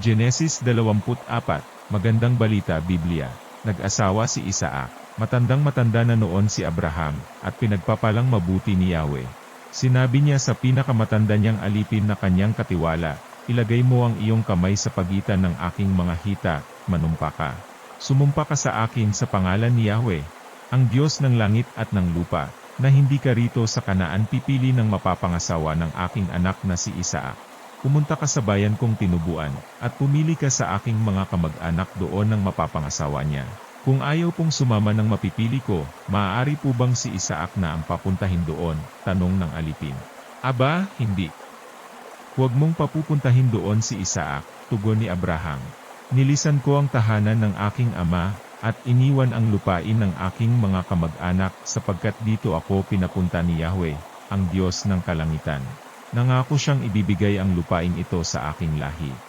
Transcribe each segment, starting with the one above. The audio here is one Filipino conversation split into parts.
Genesis 24, Magandang Balita Biblia. Nag-asawa si Isaac. Matandang matanda na noon si Abraham, at pinagpapalang mabuti ni Yahweh. Sinabi niya sa pinakamatanda niyang alipin na kanyang katiwala, Ilagay mo ang iyong kamay sa pagitan ng aking mga hita, manumpa ka. Sumumpa ka sa akin sa pangalan ni Yahweh, ang Diyos ng langit at ng lupa, na hindi ka rito sa kanaan pipili ng mapapangasawa ng aking anak na si Isaac. Pumunta ka sa bayan kong tinubuan, at pumili ka sa aking mga kamag-anak doon ng mapapangasawa niya. Kung ayaw pong sumama ng mapipili ko, maaari po bang si Isaac na ang papuntahin doon? Tanong ng alipin. Aba, hindi. Huwag mong papupuntahin doon si Isaac, tugon ni Abraham. Nilisan ko ang tahanan ng aking ama, at iniwan ang lupain ng aking mga kamag-anak sapagkat dito ako pinapunta ni Yahweh, ang Diyos ng kalangitan. Nangako siyang ibibigay ang lupain ito sa aking lahi.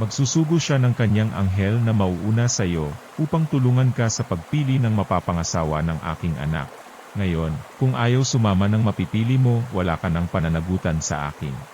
Magsusugo siya ng kanyang anghel na mauuna sa iyo, upang tulungan ka sa pagpili ng mapapangasawa ng aking anak. Ngayon, kung ayaw sumama ng mapipili mo, wala ka ng pananagutan sa akin.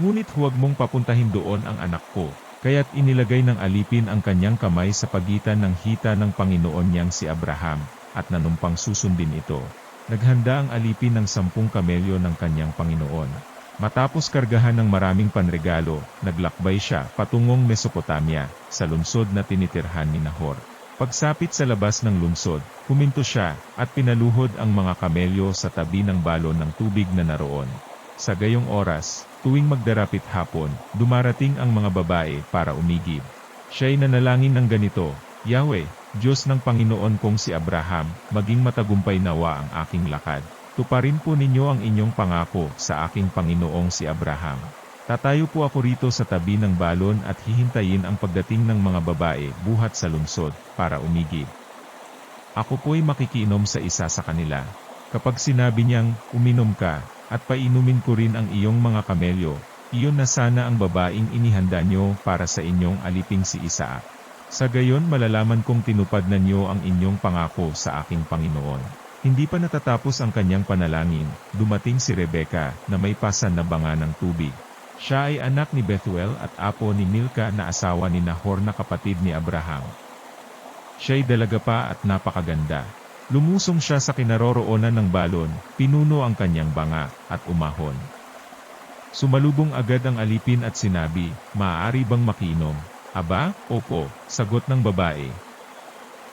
Ngunit huwag mong papuntahin doon ang anak ko, kaya't inilagay ng alipin ang kanyang kamay sa pagitan ng hita ng Panginoon niyang si Abraham, at nanumpang susundin ito. Naghanda ang alipin ng sampung kamelyo ng kanyang Panginoon. Matapos kargahan ng maraming panregalo, naglakbay siya patungong Mesopotamia, sa lungsod na tinitirhan ni Nahor. Pagsapit sa labas ng lungsod, huminto siya, at pinaluhod ang mga kamelyo sa tabi ng balon ng tubig na naroon. Sa gayong oras, tuwing magdarapit hapon, dumarating ang mga babae para umigib. Siya'y nanalangin ng ganito, Yahweh, Diyos ng Panginoon kong si Abraham, maging matagumpay nawa ang aking lakad. Tuparin po ninyo ang inyong pangako sa aking Panginoong si Abraham. Tatayo po ako rito sa tabi ng balon at hihintayin ang pagdating ng mga babae buhat sa lungsod para umigib. Ako po'y makikiinom sa isa sa kanila. Kapag sinabi niyang, uminom ka, at painumin ko rin ang iyong mga kamelyo, iyon na sana ang babaeng inihanda nyo para sa inyong aliping si Isaac. Sa gayon malalaman kong tinupad na nyo ang inyong pangako sa aking Panginoon. Hindi pa natatapos ang kanyang panalangin, dumating si Rebecca na may pasan na banga ng tubig. Siya ay anak ni Bethuel at apo ni Milka na asawa ni Nahor na kapatid ni Abraham. Siya'y dalaga pa at napakaganda. Lumusong siya sa kinaroroonan ng balon, pinuno ang kanyang banga, at umahon. Sumalubong agad ang alipin at sinabi, maaari bang makinom? Aba, opo, sagot ng babae,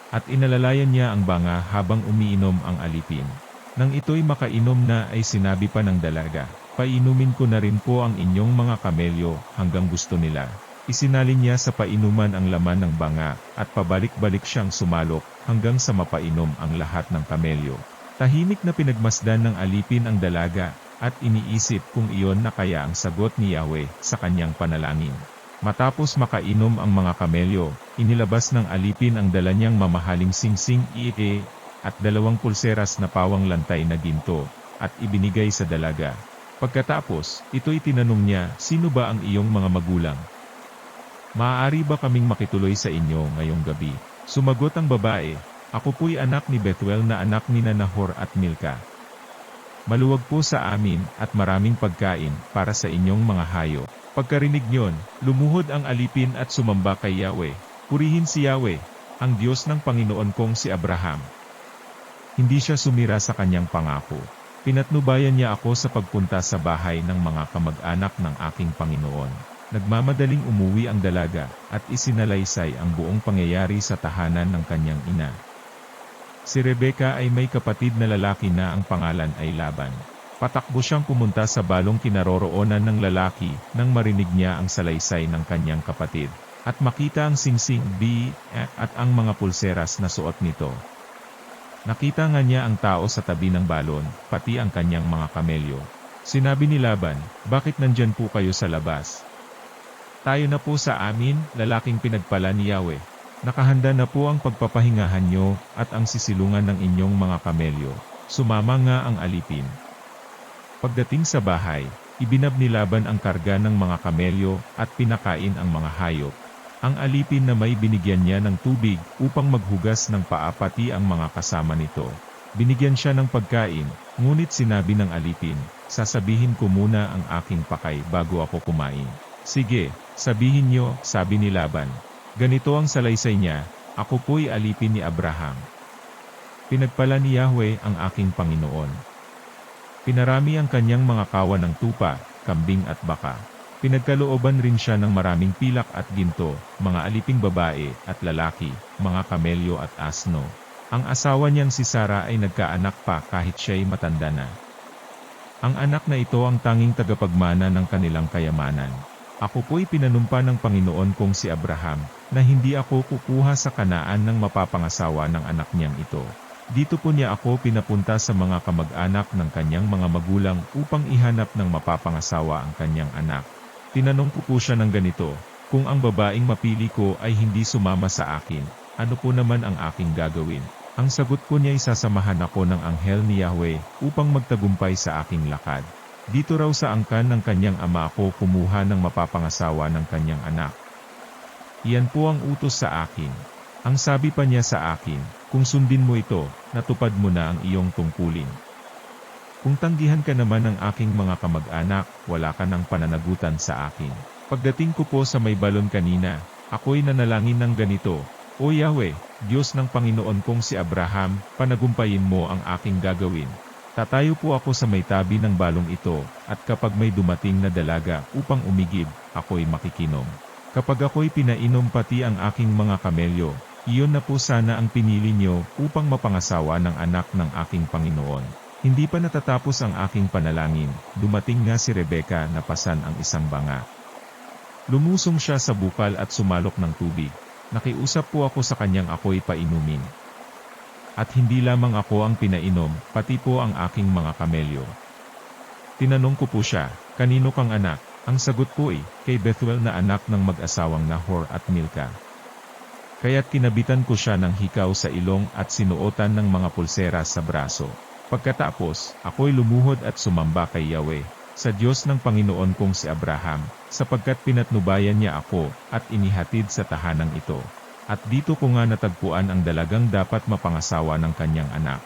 at inalalayan niya ang banga habang umiinom ang alipin. Nang ito'y makainom na ay sinabi pa ng dalaga, painumin ko na rin po ang inyong mga kamelyo hanggang gusto nila. Isinalin niya sa painuman ang laman ng banga, at pabalik-balik siyang sumalok hanggang sa mapainom ang lahat ng kamelyo. Tahimik na pinagmasdan ng alipin ang dalaga, at iniisip kung iyon na kaya ang sagot ni Yahweh sa kanyang panalangin. Matapos makainom ang mga kamelyo, inilabas ng alipin ang dala niyang mamahaling singsing iike, at dalawang pulseras na pawang lantay na ginto, at ibinigay sa dalaga. Pagkatapos, ito'y tinanong niya, sino ba ang iyong mga magulang? Maaari ba kaming makituloy sa inyo ngayong gabi? Sumagot ang babae, ako po'y anak ni Bethuel na anak ni Nahor at Milka. Maluwag po sa amin, at maraming pagkain, para sa inyong mga hayop. Pagkarinig niyon, lumuhod ang alipin at sumamba kay Yahweh. Purihin si Yahweh, ang Diyos ng Panginoon kong si Abraham. Hindi siya sumira sa kanyang pangako. Pinatnubayan niya ako sa pagpunta sa bahay ng mga kamag-anak ng aking Panginoon. Nagmamadaling umuwi ang dalaga, at isinalaysay ang buong pangyayari sa tahanan ng kanyang ina. Si Rebecca ay may kapatid na lalaki na ang pangalan ay Laban. Patakbo siyang pumunta sa balong kinaroroonan ng lalaki nang marinig niya ang salaysay ng kanyang kapatid. At makita ang singsing B at ang mga pulseras na suot nito. Nakita nga niya ang tao sa tabi ng balon, pati ang kanyang mga kamelyo. Sinabi ni Laban, bakit nandyan po kayo sa labas? Tayo na po sa amin, lalaking pinagpala ni Yahweh. Nakahanda na po ang pagpapahingahan nyo at ang sisilungan ng inyong mga kamelyo. Sumama nga ang alipin. Pagdating sa bahay, ibinab ni Laban ang karga ng mga kamelyo at pinakain ang mga hayop. Ang alipin na may binigyan niya ng tubig upang maghugas ng paa pati ang mga kasama nito. Binigyan siya ng pagkain, ngunit sinabi ng alipin, sasabihin ko muna ang aking pakay bago ako kumain. Sige, sabihin nyo, sabi ni Laban. Ganito ang salaysay niya, ako po'y alipin ni Abraham. Pinagpala ni Yahweh ang aking Panginoon. Pinarami ang kanyang mga kawan ng tupa, kambing at baka. Pinagkalooban rin siya ng maraming pilak at ginto, mga aliping babae at lalaki, mga kamelyo at asno. Ang asawa niyang si Sara ay nagkaanak pa kahit siya'y matanda na. Ang anak na ito ang tanging tagapagmana ng kanilang kayamanan. Ako po'y pinanumpa ng Panginoon kong si Abraham, na hindi ako kukuha sa kanaan ng mapapangasawa ng anak niyang ito. Dito po niya ako pinapunta sa mga kamag-anak ng kanyang mga magulang upang ihanap ng mapapangasawa ang kanyang anak. Tinanong ko po siya ng ganito, kung ang babaeng mapili ko ay hindi sumama sa akin, ano po naman ang aking gagawin? Ang sagot ko niya ay sasamahan ako ng anghel ni Yahweh upang magtagumpay sa aking lakad. Dito raw sa angkan ng kanyang ama ako kumuha ng mapapangasawa ng kanyang anak. Iyan po ang utos sa akin. Ang sabi pa niya sa akin, kung sundin mo ito, natupad mo na ang iyong tungkulin. Kung tanggihan ka naman ng aking mga kamag-anak, wala ka ng pananagutan sa akin. Pagdating ko po sa may balon kanina, ako'y nanalangin ng ganito, O Yahweh, Diyos ng Panginoon kong si Abraham, panagumpayin mo ang aking gagawin. Tatayo po ako sa may tabi ng balong ito, at kapag may dumating na dalaga upang umigib, ako'y makikinom. Kapag ako'y pinainom pati ang aking mga kamelyo, iyon na po sana ang pinili niyo upang mapangasawa ng anak ng aking Panginoon. Hindi pa natatapos ang aking panalangin, dumating nga si Rebeka na pasan ang isang banga. Lumusong siya sa bukal at sumalok ng tubig. Nakiusap po ako sa kanyang ako'y painumin. At hindi lamang ako ang pinainom, pati po ang aking mga kamelyo. Tinanong ko po siya, kanino kang anak? Ang sagot po ay, kay Bethuel na anak ng mag-asawang Nahor at Milka. Kaya't kinabitan ko siya ng hikaw sa ilong at sinuotan ng mga pulsera sa braso. Pagkatapos, ako'y lumuhod at sumamba kay Yahweh, sa Diyos ng Panginoon kong si Abraham, sapagkat pinatnubayan niya ako, at inihatid sa tahanang ito. At dito ko nga natagpuan ang dalagang dapat mapangasawa ng kanyang anak.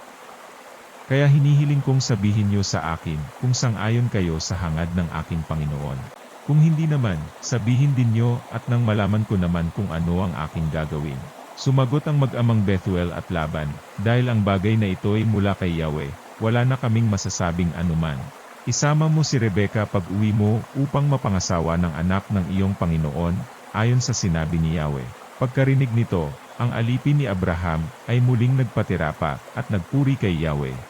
Kaya hinihiling kong sabihin niyo sa akin, kung sang-ayon kayo sa hangad ng aking Panginoon. Kung hindi naman, sabihin din niyo at nang malaman ko naman kung ano ang aking gagawin. Sumagot ang mag-amang Bethuel at Laban, dahil ang bagay na ito ay mula kay Yahweh, wala na kaming masasabing anuman. Isama mo si Rebeka pag uwi mo upang mapangasawa ng anak ng iyong Panginoon, ayon sa sinabi ni Yahweh. Pagkarinig nito, ang alipin ni Abraham ay muling nagpatira pa at nagpuri kay Yahweh.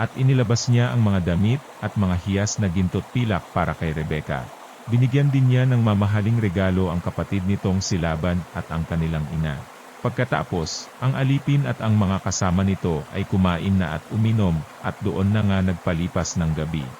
At inilabas niya ang mga damit at mga hiyas na gintot pilak para kay Rebeka. Binigyan din niya ng mamahaling regalo ang kapatid nitong si Laban at ang kanilang ina. Pagkatapos, ang alipin at ang mga kasama nito ay kumain na at uminom, at doon na nga nagpalipas ng gabi.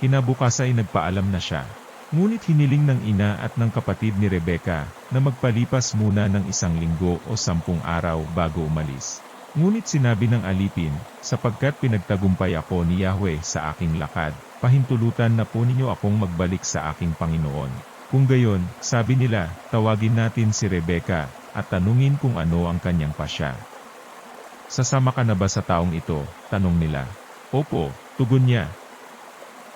Kinabukas ay nagpaalam na siya. Ngunit hiniling ng ina at ng kapatid ni Rebeka na magpalipas muna ng isang linggo o sampung araw bago umalis. Ngunit sinabi ng alipin, sapagkat pinagtagumpay ako ni Yahweh sa aking lakad, pahintulutan na po ninyo akong magbalik sa aking Panginoon. Kung gayon, sabi nila, tawagin natin si Rebeka, at tanungin kung ano ang kanyang pasya. Sasama ka na ba sa taong ito? Tanong nila. Opo, tugon niya.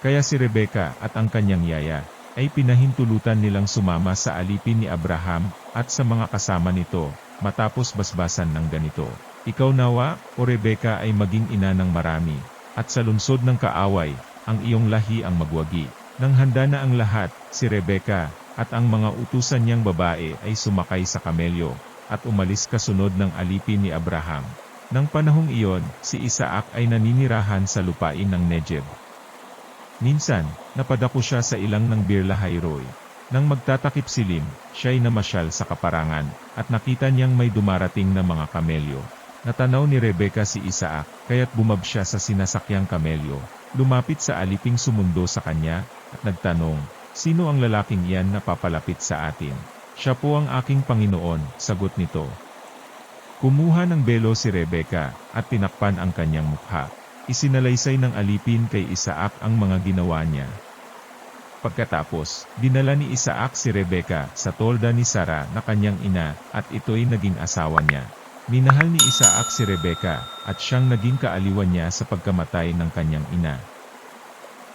Kaya si Rebeka at ang kanyang yaya, ay pinahintulutan nilang sumama sa alipin ni Abraham, at sa mga kasama nito, matapos basbasan ng ganito. Ikaw nawa, o Rebeka ay maging ina ng marami, at sa lungsod ng kaaway, ang iyong lahi ang magwagi. Nang handa na ang lahat, si Rebeka, at ang mga utusan niyang babae ay sumakay sa kamelyo, at umalis kasunod ng alipin ni Abraham. Nang panahong iyon, si Isaac ay naninirahan sa lupain ng Negev. Minsan, napadako siya sa ilang ng Birlahayroy. Nang magtatakip silim, siya'y namasyal sa kaparangan, at nakita niyang may dumarating na mga kamelyo. Natanaw ni Rebeka si Isaac, kaya't bumab siya sa sinasakyang kamelyo, lumapit sa aliping sumundo sa kanya, at nagtanong, Sino ang lalaking iyan na papalapit sa atin? Siya po ang aking Panginoon, sagot nito. Kumuha ng belo si Rebeka, at tinakpan ang kanyang mukha. Isinalaysay ng alipin kay Isaac ang mga ginawa niya. Pagkatapos, dinala ni Isaac si Rebeka sa tolda ni Sara na kanyang ina, at ito'y naging asawa niya. Minahal ni Isaac si Rebeka, at siyang naging kaaliwan niya sa pagkamatay ng kanyang ina.